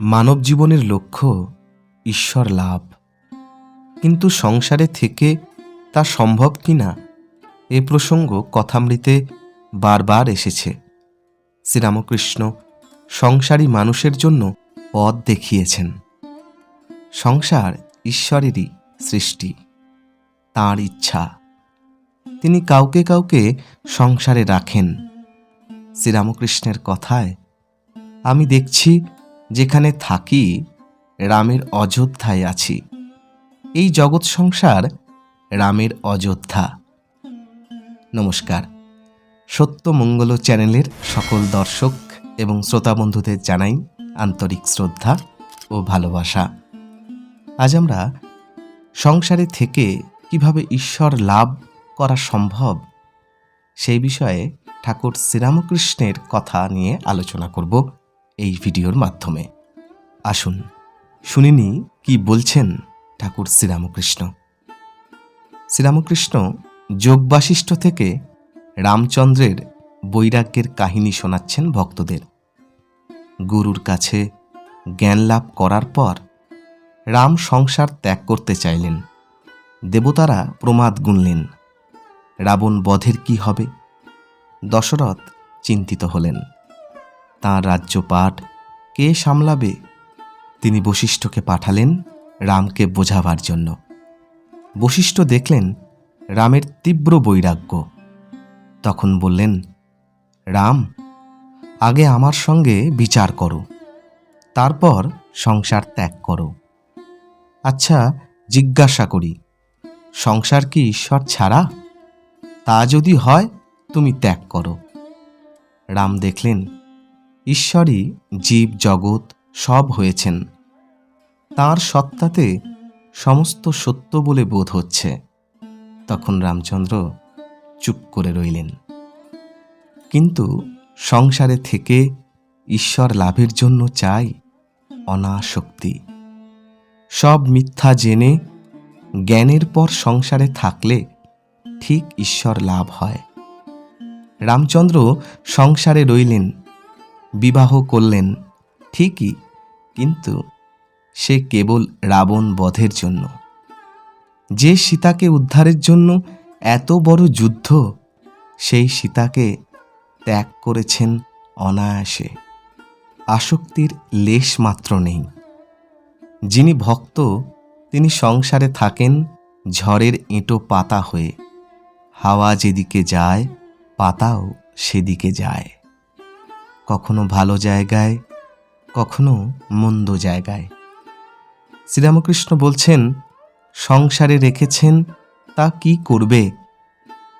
মানব জীবনের লক্ষ্য ঈশ্বর লাভ। কিন্তু সংসারে থেকে তা সম্ভব কি না এ প্রসঙ্গ কথামৃতে বারবার এসেছে। শ্রীরামকৃষ্ণ সংসারী মানুষের জন্য পথ দেখিয়েছেন। সংসার ঈশ্বরেরই সৃষ্টি, তাঁর ইচ্ছা। তিনি কাউকে কাউকে সংসারে রাখেন। শ্রীরামকৃষ্ণের কথায়, আমি দেখছি যেখানে থাকি, রামের অযোধ্যায় আছি। এই জগৎ সংসার রামের অযোধ্যা। নমস্কার। সত্য মঙ্গল চ্যানেলের সকল দর্শক এবং শ্রোতা বন্ধুদের জানাই আন্তরিক শ্রদ্ধা ও ভালোবাসা। আজ আমরা সংসারে থেকে কীভাবে ঈশ্বর লাভ করা সম্ভব, সেই বিষয়ে ঠাকুর শ্রীরামকৃষ্ণের কথা নিয়ে আলোচনা করব। এই ভিডিওর মাধ্যমে। আসুন শুনিনি কি বলছেন ঠাকুর শ্রীরামকৃষ্ণ। শ্রীরামকৃষ্ণ যোগবাশিষ্ঠ থেকে রামচন্দ্রের বৈরাগ্যের কাহিনী শোনাচ্ছেন ভক্তদের। গুরুর কাছে জ্ঞান লাভ করার পর রাম সংসার ত্যাগ করতে চাইলেন। দেবতারা প্রমাদ গুনলেন। রাবণ বধের কি হবে? দশরথ চিন্তিত হলেন। তাঁর রাজ্যপাঠ কে সামলাবে? তিনি বশিষ্ঠকে পাঠালেন রামকে বোঝাবার জন্য। বশিষ্ঠ দেখলেন রামের তীব্র বৈরাগ্য। তখন বললেন, রাম, আগে আমার সঙ্গে বিচার করো, তারপর সংসার ত্যাগ করো। আচ্ছা জিজ্ঞাসা করি, সংসার কি ঈশ্বর ছাড়া? তা যদি হয়, তুমি ত্যাগ করো। রাম দেখলেন ঈশ্বরই জীব, জগৎ সব হয়েছেন। তার সত্তাতে সমস্ত সত্য বলে বোধ হচ্ছে। তখন রামচন্দ্র চুপ করে রইলেন। কিন্তু সংসারে থেকে ঈশ্বর লাভের জন্য চাই অনাসক্তি। সব মিথ্যা জেনে জ্ঞানের পর সংসারে থাকলে ঠিক ঈশ্বর লাভ হয়। রামচন্দ্র সংসারে রইলেন। বিবাহ করলেন, ঠিকই, কিন্তু সে কেবল রাবণ বধের জন্য। যে সীতাকে উদ্ধারের জন্য এত বড় যুদ্ধ, সেই সীতাকে ত্যাগ করেছেন অনায়াসে। আসক্তির লেশ মাত্র নেই। যিনি ভক্ত, তিনি সংসারে থাকেন ঝড়ের এঁটো পাতা হয়ে। হাওয়া যেদিকে যায়, পাতাও সেদিকে যায়। কখনো ভালো জায়গায়, কখনো মন্দ জায়গায়। শ্রীরামকৃষ্ণ বলছেন, সংসারে রেখেছেন, তা কি করবে?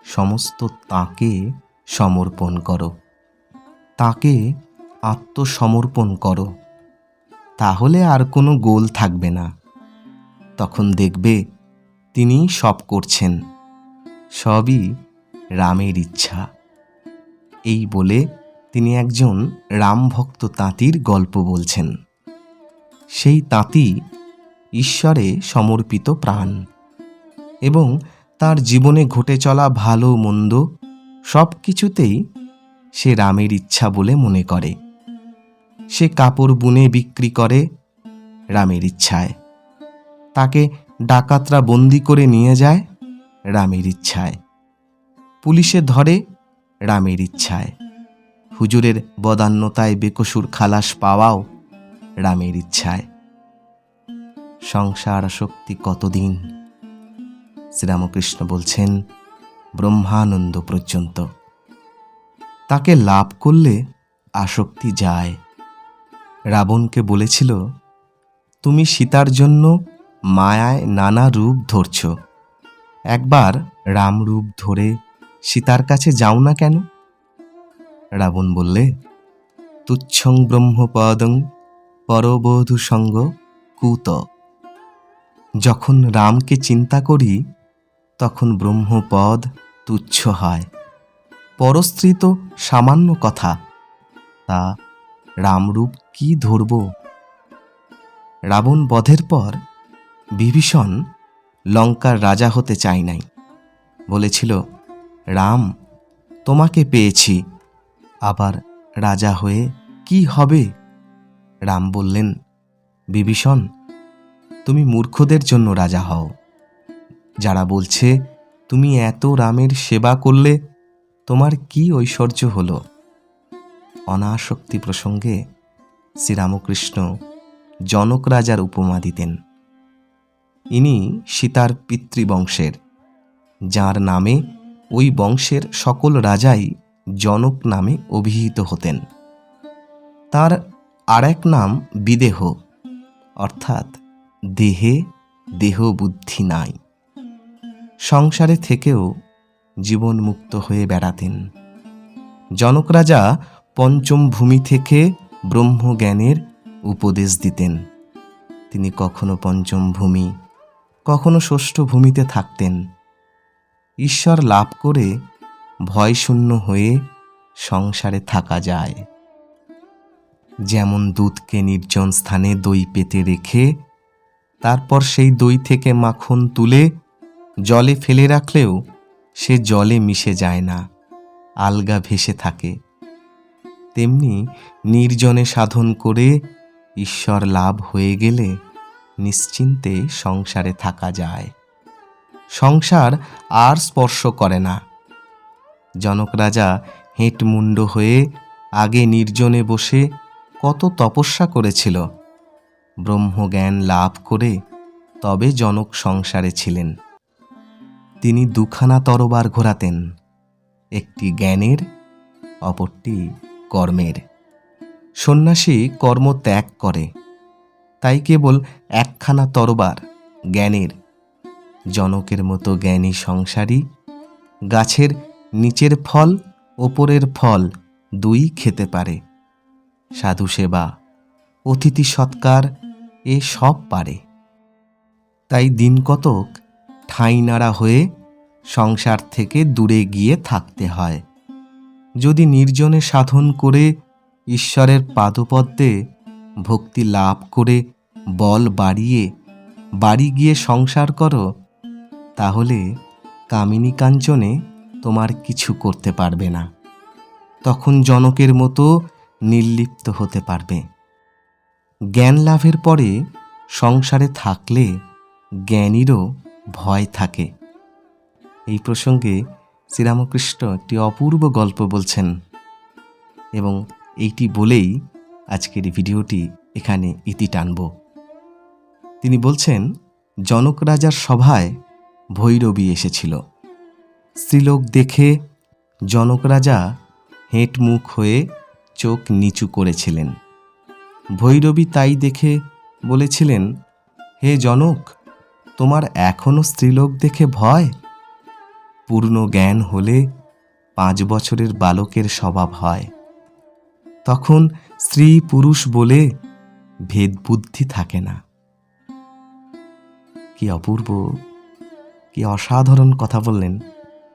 সমস্ত তাকে সমর্পণ করো। তাকে আত্মসমর্পণ করো। তাহলে আর কোনো গোল থাকবে না। তখন দেখবে তিনি সব করছেন। সবই রামের ইচ্ছা। এই বলে তিনি একজন রামভক্ত তাঁতির গল্প বলছেন। সেই তাঁতি ঈশ্বরে সমর্পিত প্রাণ এবং তার জীবনে ঘটে চলা ভালো, মন্দ সব কিছুতেই সে রামের ইচ্ছা বলে মনে করে। সে কাপড় বুনে বিক্রি করে রামের ইচ্ছায়। তাকে ডাকাতরা বন্দি করে নিয়ে যায় রামের ইচ্ছায়। পুলিশে ধরে রামের ইচ্ছায়। হুজুরের বদান্যতায় বেকসুর খালাস পাওয়াও রামের ইচ্ছায়। সংসার শক্তি কতদিন? শ্রীরামকৃষ্ণ বলছেন, ব্রহ্মানন্দ পর্যন্ত। তাকে লাভ করলে আসক্তি যায়। রাবণকে বলেছিল, তুমি সীতার জন্য মায়ায় নানা রূপ ধরছ। একবার রাম রূপ ধরে সীতার কাছে যাও না কেন? রাবণ বললে, তুচ্ছং ব্রহ্মপদং পরবধূ সঙ্গ কুত। যখন রামকে চিন্তা করি, তখন ব্রহ্মপদ তুচ্ছ হয়। পরস্ত্রী তো সামান্য কথা, তা রামরূপ কি ধরব? রাবণ বধের পর বিভীষণ লঙ্কার রাজা হতে চাই নাই। বলেছিল, রাম, তোমাকে পেয়েছি। আবার রাজা হয়ে কি হবে? রাম বললেন, বিভীষণ, তুমি মূর্খদের জন্য রাজা হও। যারা বলছে, তুমি এত রামের সেবা করলে তোমার কি ঐশ্বর্য হলো? অনাসক্তি প্রসঙ্গে শ্রীরামকৃষ্ণ জনক রাজার উপমা দিতেন। ইনি সীতার পিতৃবংশের, যার নামে ওই বংশের সকল রাজাই জনক নামে অভিহিত হতেন। তার আর এক নাম বিদেহ, অর্থাৎ দেহে দেহ বুদ্ধি নাই। সংসারে থেকেও জীবনমুক্ত হয়ে বেড়াতেন। জনক রাজা পঞ্চম ভূমি থেকে ব্রহ্মজ্ঞানের উপদেশ দিতেন। তিনি কখনো পঞ্চম ভূমি, কখনো ষষ্ঠ ভূমিতে থাকতেন। ঈশ্বর লাভ করে ভয়শূন্য হয়ে সংসারে থাকা যায়। যেমন দুধকে নির্জন স্থানে দই পেতে রেখে, তারপর সেই দই থেকে মাখন তুলে জলে ফেলে রাখলেও সে জলে মিশে যায় না, আলগা ভেসে থাকে। তেমনি নির্জনে সাধন করে ঈশ্বর লাভ হয়ে গেলে নিশ্চিন্তে সংসারে থাকা যায়। সংসার আর স্পর্শ করে না। জনক রাজা হেঁটমুণ্ড হয়ে আগে নির্জনে বসে কত তপস্যা করেছিল। ব্রহ্মজ্ঞান লাভ করে তবে জনক সংসারে ছিলেন। তিনি দুখানা তরবার ঘোরাতেন, একটি জ্ঞানের, অপরটি কর্মের। সন্ন্যাসী কর্ম ত্যাগ করে, তাই কেবল একখানা তরবার জ্ঞানের। জনকের মতো জ্ঞানী সংসারী গাছের নিচের ফল, ওপরের ফল দুই খেতে পারে। সাধু সেবা, অতিথি সৎকার, এ সব পারে। তাই দিন কতক ঠাঁই নাড়া হয়ে সংসার থেকে দূরে গিয়ে থাকতে হয়। যদি নির্জনে সাধন করে ঈশ্বরের পাদপদ্মে ভক্তি লাভ করে বল বাড়িয়ে বাড়ি গিয়ে সংসার করো, তাহলে কামিনী কাঞ্চনে তোমার কিছু করতে পারবে না। তখন জনকের মতো নির্লিপ্ত হতে পারবে। জ্ঞান লাভের পরে সংসারে থাকলে জ্ঞানীরও ভয় থাকে। এই প্রসঙ্গে শ্রীরামকৃষ্ণ একটি অপূর্ব গল্প বলছেন এবং এইটি বলেই আজকের ভিডিওটি এখানে ইতি টানব। তিনি বলছেন, জনক রাজার সভায় ভৈরবী এসেছিল। স্ত্রীলোক দেখে জনক রাজা হেঁট মুখ হয়ে চোখ নিচু করেছিলেন। ভৈরবী তাই দেখে বলেছিলেন, হে জনক, তোমার এখনও স্ত্রীলোক দেখে ভয়? পূর্ণ জ্ঞান হলে পাঁচ বছরের বালকের স্বভাব হয়। তখন স্ত্রী পুরুষ বলে ভেদ বুদ্ধি থাকে না। কি অপূর্ব, কি অসাধারণ কথা বললেন।